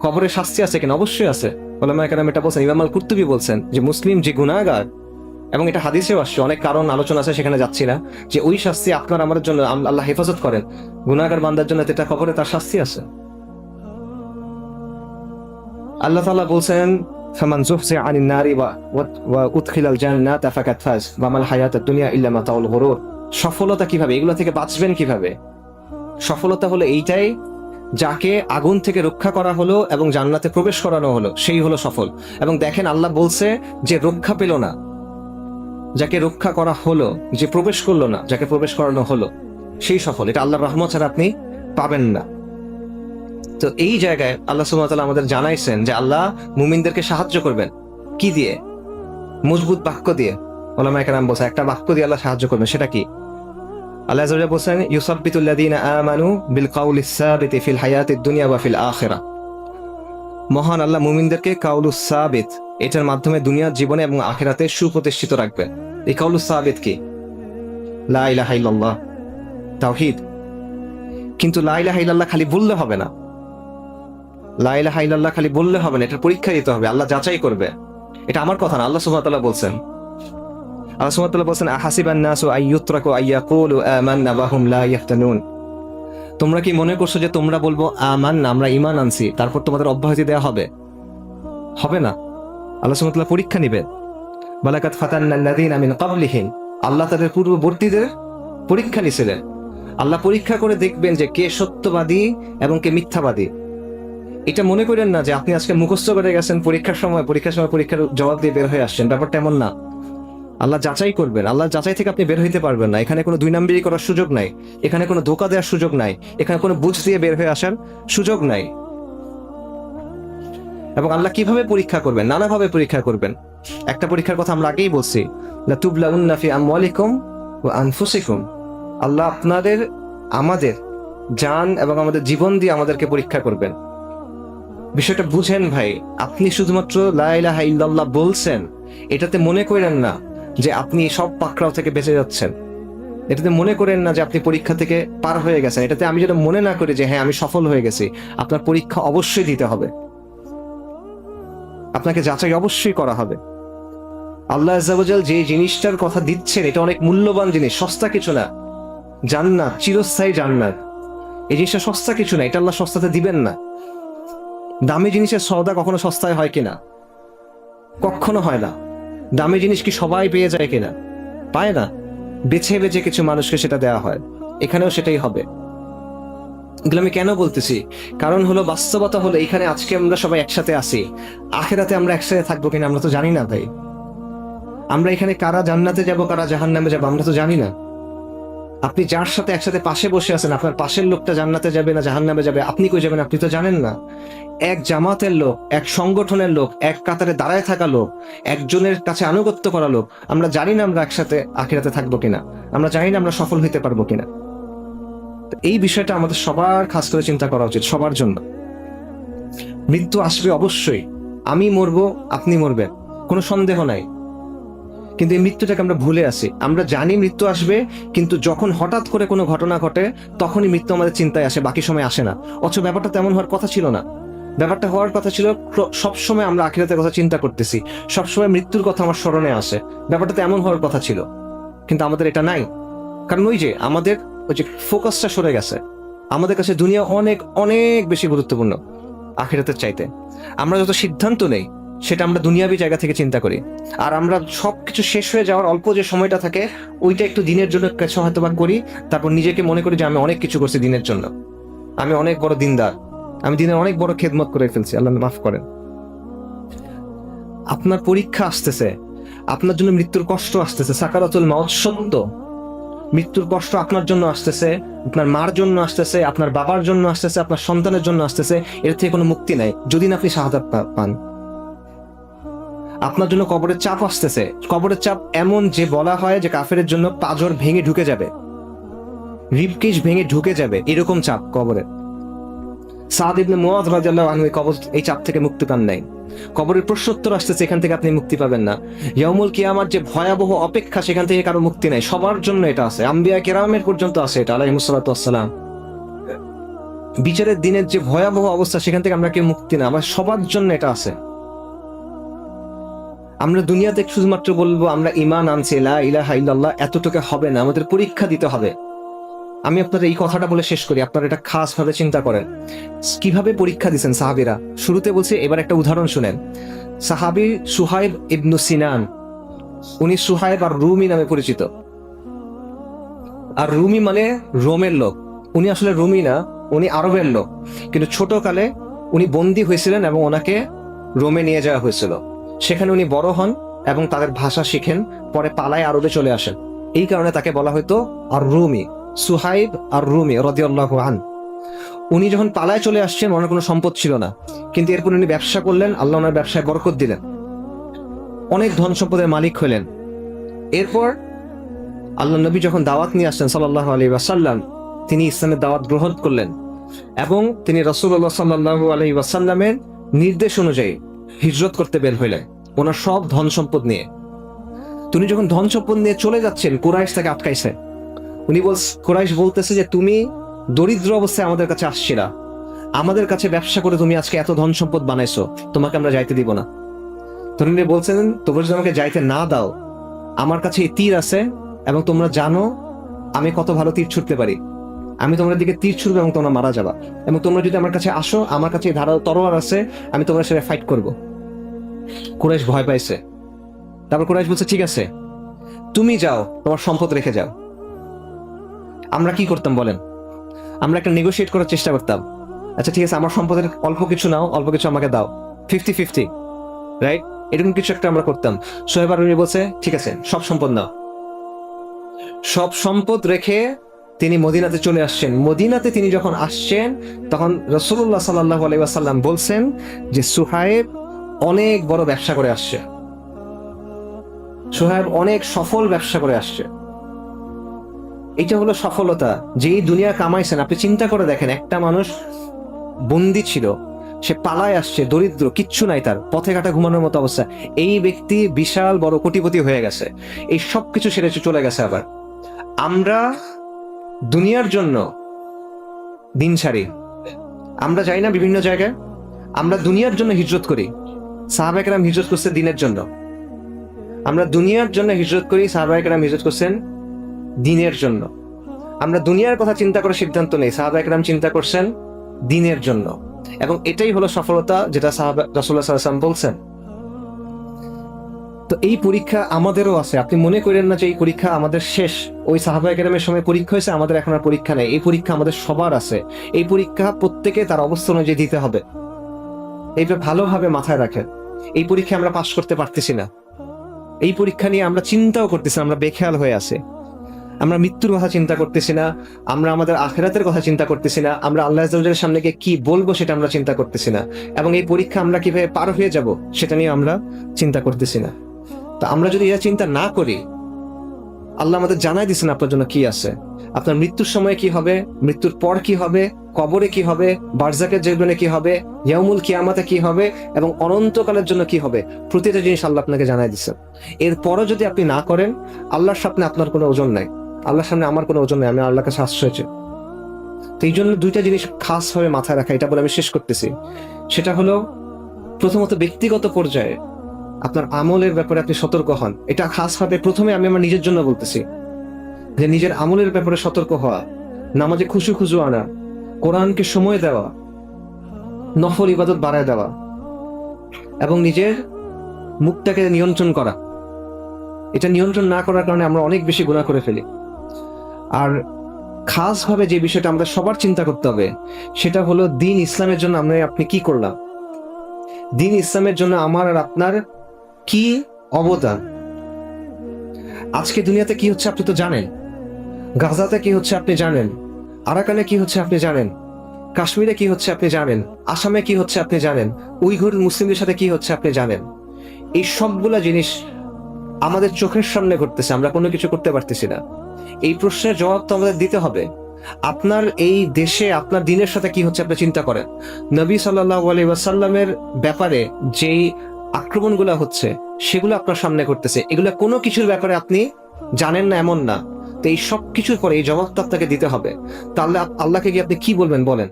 কবরে শাস্তি আছে কিনা? অবশ্যই আছে। ওলামা কেরাম এটা বলছেন, ইমাম আল কুর্তুবি বলছেন যে মুসলিম যে গুনাহগার, এবং এটা হাদিসেও আসছে, অনেক কারণ আলোচনা আছে, সেখানে যাচ্ছি না, যে ওই শাস্তি আপনার আমাদের জন্য আল্লাহ হেফাজত করেন। গুনাহগার বান্দার জন্য এটা কবরে তার শাস্তি আছে। আল্লাহ তাআলা বলছেন দুনিয়া ইল্লা মাতাউল গুরুর। সফলতা কীভাবে? এগুলো থেকে বাঁচবেন কীভাবে? সফলতা হলো এইটাই যাকে আগুন থেকে রক্ষা করা হলো এবং জান্নাতে প্রবেশ করানো হলো, সেই হলো সফল। এবং দেখেন আল্লাহ বলছে যে রক্ষা পেল না। যাকে রক্ষা করা হলো, যে প্রবেশ করল না, যাকে প্রবেশ করানো হলো, সেই সফল। এটা আল্লাহর রহমত ছাড়া আপনি পাবেন না। তো এই জায়গায় আল্লাহ সুবহানাহু আমাদের জানাইছেন যে আল্লাহ মুমিনদেরকে সাহায্য করবেন। কি দিয়ে? মজবুত বাক্য দিয়ে। ওলামা একরাম বলছে, একটা বাক্য দিয়ে আল্লাহ সাহায্য করবেন, সেটা কি? আল্লাহ বলছেন আমানু বিল ফিল দুনিয়া ফিল মহান আল্লাহ মুমিনদেরকে সাবিত, এটার মাধ্যমে দুনিয়ার জীবনে এবং সুপ্রতিষ্ঠিত রাখবেন এই সাবিত কি? তাওহীদ। কিন্তু লা ইলাহা ইল্লাল্লাহ খালি বললে হবে না। লা ইলাহা ইল্লাল্লাহ খালি বললে হবে না, এটার পরীক্ষা দিতে হবে। আল্লাহ যাচাই করবে। এটা আমার কথা না, আল্লাহ তাআলা বলছেন। তোমরা কি মনে করছ যে তোমরা বলব আমান আমরা ইমান আনছি, তারপর তোমাদের অব্যাহতি দেওয়া হবে? হবে না। আল্লাহ সুবহানাহু পরীক্ষা নেবেন। বালাকাত আল্লাহ তাদের পূর্ববর্তীদের পরীক্ষা নিছিলেন। আল্লাহ পরীক্ষা করে দেখবেন যে কে সত্যবাদী এবং কে মিথ্যাবাদী। এটা মনে করেন না যে আপনি আজকে মুখস্থ করে গেছেন, পরীক্ষার সময় পরীক্ষার সময় পরীক্ষার জবাব দিয়ে বের হয়ে আসছেন। ব্যাপারটা এমন না। আল্লাহ যাচাই করবেন, আল্লাহ যাচাই থেকে আপনি বের হইতে পারবেন না। এখানে কোনো দুই নাম্বারি করার সুযোগ নাই, এখানে কোনো ধোকা দেওয়ার সুযোগ নাই, এখানে কোনো বুঝ দিয়ে বের হয়ে আসার সুযোগ নাই। এবং আল্লাহ কীভাবে পরীক্ষা করবেন? নানাভাবে পরীক্ষা করবেন। একটা পরীক্ষার কথা আমরা আগেই বলছি লাতুবলা উন্নাফি আমওয়ালিকুম ও আনফুসিকুম। আল্লাহ আপনাদের, আমাদের জান এবং আমাদের জীবন দিয়ে আমাদেরকে পরীক্ষা করবেন। বিষয়টা বুঝেন ভাই, আপনি শুধুমাত্র লাইলাহা ইল্লাল্লাহ বলছেন, এটাতে মনে করেন না। যে আপনি সব পাকড়াও থেকে বেঁচে যাচ্ছেন। এটাতে মনে করেন না যে আপনি পরীক্ষা থেকে পার হয়ে গেছেন। এটাতে আমি যেটা মনে না করি যে হ্যাঁ আমি সফল হয়ে গেছি। আপনার পরীক্ষা অবশ্যই দিতে হবে। আপনাকে যাচাই অবশ্যই করা হবে। আল্লাহ আজাল যে জিনিসটার কথা দিচ্ছেন, এটা অনেক মূল্যবান জিনিস, সস্তা কিছু না। জান্নাত, চিরস্থায়ী জান্নাত। এই জিনিসটা সস্তা কিছু না, এটা আল্লাহ সস্তাতে দিবেন না। দামি জিনিসের সওদা কখনো সস্তায় হয় কিনা? কখনো হয় না। দামি জিনিস কি সবাই পেয়ে যায় কিনা? পায় না। বেছে বেছে কিছু মানুষকে সেটা দেওয়া হয়। এখানেও সেটাই হবে। এগুলো আমি কেন বলতেছি? কারণ হলো বাস্তবতা হলো এখানে আজকে আমরা সবাই একসাথে আসি আখেরাতে আমরা একসাথে থাকব কিনা আমরা তো জানি না ভাই। আমরা এখানে কারা জান্নাতে যাব, কারা জাহান নামে যাব, আমরা তো জানি না। আপনি যার সাথে একসাথে পাশে বসে আছেন, আপনার পাশের লোকটা জান্নাতে যাবে না জাহান্নামে যাবে, আপনি কই যাবেন? আপনি তো জানেন না। এক জামাতের লোক, এক সংগঠনের লোক, এক কাতারে দাঁড়ায় থাকা লোক, একজনের কাছে আনুগত্য করা লোক, আমরা জানি না আমরা একসাথে আখিরাতে থাকব কিনা, আমরা জানি না আমরা সফল হইতে পারব কিনা। এই বিষয়টা আমাদের সবার খাস করে চিন্তা করা উচিত, সবার জন্য। মৃত্যু আসবে অবশ্যই। আমি মরবো, আপনি মরবেন, কোনো সন্দেহ নাই। কিন্তু এই মৃত্যুটাকে আমরা ভুলে আসি আমরা জানি মৃত্যু আসবে, কিন্তু যখন হঠাৎ করে কোনো ঘটনা ঘটে, তখনই মৃত্যু আমাদের চিন্তায় আসে, বাকি সময় আসে না। অথচ ব্যাপারটা তেমন হওয়ার কথা ছিল না। ব্যাপারটা হওয়ার কথা ছিল সব সময় আমরা আখিরাতের কথা চিন্তা করতেছি। সবসময় মৃত্যুর কথা আমার স্মরণে আসে। ব্যাপারটা তেমন হওয়ার কথা ছিল। কিন্তু আমাদের এটা নাই। কারণ ওই যে আমাদের, ওই যে ফোকাসটা সরে গেছে। আমাদের কাছে দুনিয়া অনেক অনেক বেশি গুরুত্বপূর্ণ, আখিরাতের চাইতে। আমরা যত সিদ্ধান্ত নেই সেটা আমরা দুনিয়াবি জায়গা থেকে চিন্তা করি। আর আমরা সবকিছু শেষ হয়ে যাওয়ার অল্প যে সময়টা থাকে, ওইটা একটু দিনের জন্য কিছু হয়তো বা করি, তারপর নিজেকে মনে করি যে আমি অনেক কিছু করছি দিনের জন্য। আমি অনেক বড় দিনদার। আমি দিনের অনেক বড় খেদমত করে ফেলছি, আল্লাহ মাফ করেন। আপনার পরীক্ষা আসতেছে। আপনার জন্য মৃত্যুর কষ্ট আসতেছে। সাকারাতুল মাউত সত্য। মৃত্যুর কষ্ট আপনার জন্য আসতেছে, আপনার মার জন্য আসতেছে, আপনার বাবার জন্য আসতেছে, আপনার সন্তানের জন্য আসতেছে, এর থেকে কোনো মুক্তি নাই। যদি না আপনি শাহাদাত পান। আপনার জন্য কবরের চাপ আসতেছে। কবরের চাপ এমন যে বলা হয় যে কাফেরের জন্য পাজর ভেঙে ঢুকে যাবে। রিবকেজ ভেঙে ঢুকে যাবে, এরকম চাপ কবরে সাদ ইবনে মুয়াজ রাদিয়াল্লাহু আনহু কবর, এই চাপ থেকে মুক্তি পান নাই। কবরের প্রশ্নোত্তর আসতেছে, এখান থেকে আপনি মুক্তি পাবেন না। ইয়ামুল কিয়ামার যে ভয়াবহ অপেক্ষা, সেখান থেকে কারও মুক্তি নাই। সবার জন্য এটা আছে। আম্বিয়া কেরামের পর্যন্ত আছে এটা ওয়াসসালাম বিচারের দিনের যে ভয়াবহ অবস্থা, সেখান থেকে আমরা কেউ মুক্তি না আমার সবার জন্য এটা আছে। আমরা দুনিয়াতে শুধুমাত্র বলব, আমরা ইমান আনছি, লা ইলাহা ইল্লাল্লাহ, এতটুকু হবে না, আমাদের পরীক্ষা দিতে হবে। আমি আপনার এই কথাটা বলে শেষ করি, আপনারা এটা খাস ভাবে চিন্তা করেন। কীভাবে পরীক্ষা দিচ্ছেন সাহাবিরা? শুরুতে বলছি, এবার একটা উদাহরণ শুনেন। সাহাবি সুহাইব ইবনু সিনান, উনি সুহাইব আর রুমি নামে পরিচিত। আর রুমি মানে রোমের লোক। উনি আসলে রুমি না, উনি আরবের লোক। কিন্তু ছোটকালে উনি বন্দী হয়েছিলেন এবং ওনাকে রোমে নিয়ে যাওয়া হয়েছিল। সেখানে উনি বড় হন এবং তাদের ভাষা শিখেন, পরে পালায় আরবে চলে আসেন। এই কারণে তাকে বলা হতো আর রুমি সুহাইব আর রুমি রদিয়াল্লাহ আন উনি যখন পালায় চলে আসছেন, ওনার কোনো সম্পদ ছিল না। কিন্তু এরপর উনি ব্যবসা করলেন, আল্লাহ ওনার ব্যবসায় বরকত দিলেন। অনেক ধন সম্পদের মালিক হলেন। এরপর আল্লাহ নবী যখন দাওয়াত নিয়ে আসছেন সাল্লাহ আলী ওয়াসাল্লাম, তিনি ইসলামের দাওয়াত গ্রহণ করলেন এবং তিনি রসুল্লাহ সাল্লাহু আলী ওয়াসাল্লামের নির্দেশ অনুযায়ী হিজরত করতে বের হইলেন। ওনার সব ধন সম্পদ নিয়ে। তুমি যখন ধন সম্পদ নিয়ে চলে যাচ্ছেন, কুরাইশ তাকে আটকাইছে। উনি বল কুরাইশ বলতেছে যে, তুমি দরিদ্র অবস্থায় আমাদের কাছে আসছিলা। আমাদের কাছে ব্যবসা করে তুমি আজকে এত ধন সম্পদ বানাইছো, তোমাকে আমরা যাইতে দিব না। তরুণী বলছেন, তোমরা যদি আমাকে যাইতে না দাও, আমার কাছে এই তীর আছে এবং তোমরা জানো আমি কত ভালো তীর ছুটতে পারি। আমি তোমার দিকে তীর ছুটবো এবং তোমরা মারা যাবা। এবং তোমরা যদি আমার কাছে আসো, আমার কাছে ধারালো তরোয়ার আছে, আমি তোমার সাথে ফাইট করব। কুরাইশ ভয় পাইছে। তারপর কুরাইশ বলছে, ঠিক আছে, তুমি যাও, তোমার সম্পদ রেখে যাও। আমরা কি করতাম বলেন? আমরা একটা নেগোশিয়েট করার চেষ্টা করতাম। আচ্ছা ঠিক আছে, আমার সম্পদের অল্প কিছু নাও, অল্প কিছু আমাকে দাও। ফিফটি ফিফটি রাইট এরকম কিছু একটা আমরা করতাম। সোহেব আরুনি বলছে, ঠিক আছে, সব সম্পদ নাও। সব সম্পদ রেখে তিনি মদিনাতে চলে আসছেন। মদিনাতে তিনি যখন আসছেন, তখন রসুল্লাহ সাল্লাহ আলাইসাল্লাম বলছেন যে সুহায়েব অনেক বড় ব্যবসা করে আসছে। সোহেব অনেক সফল ব্যবসা করে আসছে। এটা হলো সফলতা। যেই দুনিয়া কামাইছেন, আপনি চিন্তা করে দেখেন, একটা মানুষ বন্দি ছিল, সে পালায় আসছে, দরিদ্র, কিচ্ছু নাই তার, পথে ঘাটা ঘুমানোর মতো অবস্থা। এই ব্যক্তি বিশাল বড় কোটিপতি হয়ে গেছে। এই সব কিছু সেরে চলে গেছে আবার। আমরা দুনিয়ার জন্য দিন ছাড়ি আমরা যাই না বিভিন্ন জায়গায়। আমরা দুনিয়ার জন্য হিজরত করি। সাহাবাহিকেরাম হিজরত করছে দিনের জন্য। আমরা দুনিয়ার জন্য হিজরত করি সাহাবাহিকেরাম হিজরত করছেন দিনের জন্য। আমরা দুনিয়ার কথা চিন্তা করে সিদ্ধান্ত নেই সাহাবাহিকেরাম চিন্তা করছেন দিনের জন্য। এবং এটাই হলো সফলতা যেটা সাহাবা রসুল্লাহ সাল্লাম বলছেন। তো এই পরীক্ষা আমাদেরও আছে, আপনি মনে করেন না যে এই পরীক্ষা আমাদের শেষ? ওই সাহাবাই কেরামের সময় পরীক্ষা হয়েছে, আমাদের এখন আর পরীক্ষা নেই। এই পরীক্ষা আমাদের সবার আছে। এই পরীক্ষা প্রত্যেকে তার অবস্থা অনুযায়ী দিতে হবে। এইটা ভালোভাবে মাথায় রাখেন। এই পরীক্ষা আমরা পাশ করতে পারতেছি না। এই পরীক্ষা নিয়ে আমরা চিন্তাও করতেছি আমরা বেখেয়াল হয়ে আছে। আমরা মৃত্যুর কথা চিন্তা করতেছি না, আমরা আমাদের আখেরাতের কথা চিন্তা করতেছি না, আমরা আল্লাহ আজ্জাউলের সামনে গিয়ে কি বলব সেটা আমরা চিন্তা করতেছি না। এবং এই পরীক্ষা আমরা কীভাবে পার হয়ে যাব সেটা নিয়ে আমরা চিন্তা করতেছি না। তা আমরা যদি এটা চিন্তা না করি, আল্লাহ আমাদের জানাই দিচ্ছেন আপনার জন্য কি আছে। আপনার মৃত্যুর সময় কি হবে, মৃত্যুর পর কি হবে কবরে কি হবে? বারজাকের জীবনে কি হবে? ইয়ামুল কিয়ামাতে কি হবে? এবং অনন্তকালের জন্য কি হবে? প্রতিটা জিনিস আল্লাহ আপনাকে জানাই দিচ্ছেন এরপরও যদি আপনি না করেন, আল্লাহর সামনে আপনার কোনো ওজন নাই। আল্লাহর সামনে আমার কোনো ওজন নাই, আমি আল্লাহর কাছে আশ্রয় তো এই জন্য দুইটা জিনিস খাস ভাবে মাথায় রাখা, এটা বলে আমি শেষ করতেছি। সেটা হলো, প্রথমত ব্যক্তিগত পর্যায়ে আপনার আমলের ব্যাপারে আপনি সতর্ক হন। এটা খাস ভাবে প্রথমে আমি আমার নিজের জন্য বলতেছি। যে নিজের আমলের ব্যাপারে সতর্ক হওয়া, নামাজে খুশু খুশু আনা কোরআনকে সময় দেওয়া, নফল ইবাদত বাড়ায় দেওয়া, এবং নিজের মুখটাকে নিয়ন্ত্রণ করা। এটা নিয়ন্ত্রণ না করার কারণে আমরা অনেক বেশি গুণা করে ফেলি। আর খাস ভাবে যে বিষয়টা আমাদের সবার চিন্তা করতে হবে, সেটা হলো দিন ইসলামের জন্য আমরা আপনি কি করলাম? দিন ইসলামের জন্য আমার আর আপনার কি অবদান? আজকে দুনিয়াতে কি হচ্ছে আপনি তো জানেন। গাজাতে কি হচ্ছে আপনি জানেন। আরাকানে কি হচ্ছে আপনি জানেন? কাশ্মীরে কি হচ্ছে আপনি জানেন? আসামে কি হচ্ছে আপনি জানেন? উইঘুর মুসলিমদের সাথে কি হচ্ছে আপনি জানেন? এই সবগুলা জিনিস আমাদের চোখের সামনে ঘটতেছে, আমরা কোনো কিছু করতে পারতেছি না। এই প্রশ্নের জবাব তো আমাদের দিতে হবে। আপনার এই দেশে, আপনার দিনের সাথে কি হচ্ছে আপনি চিন্তা করেন? নবী সাল্লাহ আলী ব্যাপারে যেই আক্রমণগুলো হচ্ছে, সেগুলো আপনার সামনে করতেছে এগুলো কোনো কিছুর ব্যাপারে আপনি জানেন না, এমন না। তো এই সব কিছুর পরে এই জবাবটা আপনাকে দিতে হবে। তাহলে আল্লাহকে গিয়ে আপনি কি বলবেন বলেন?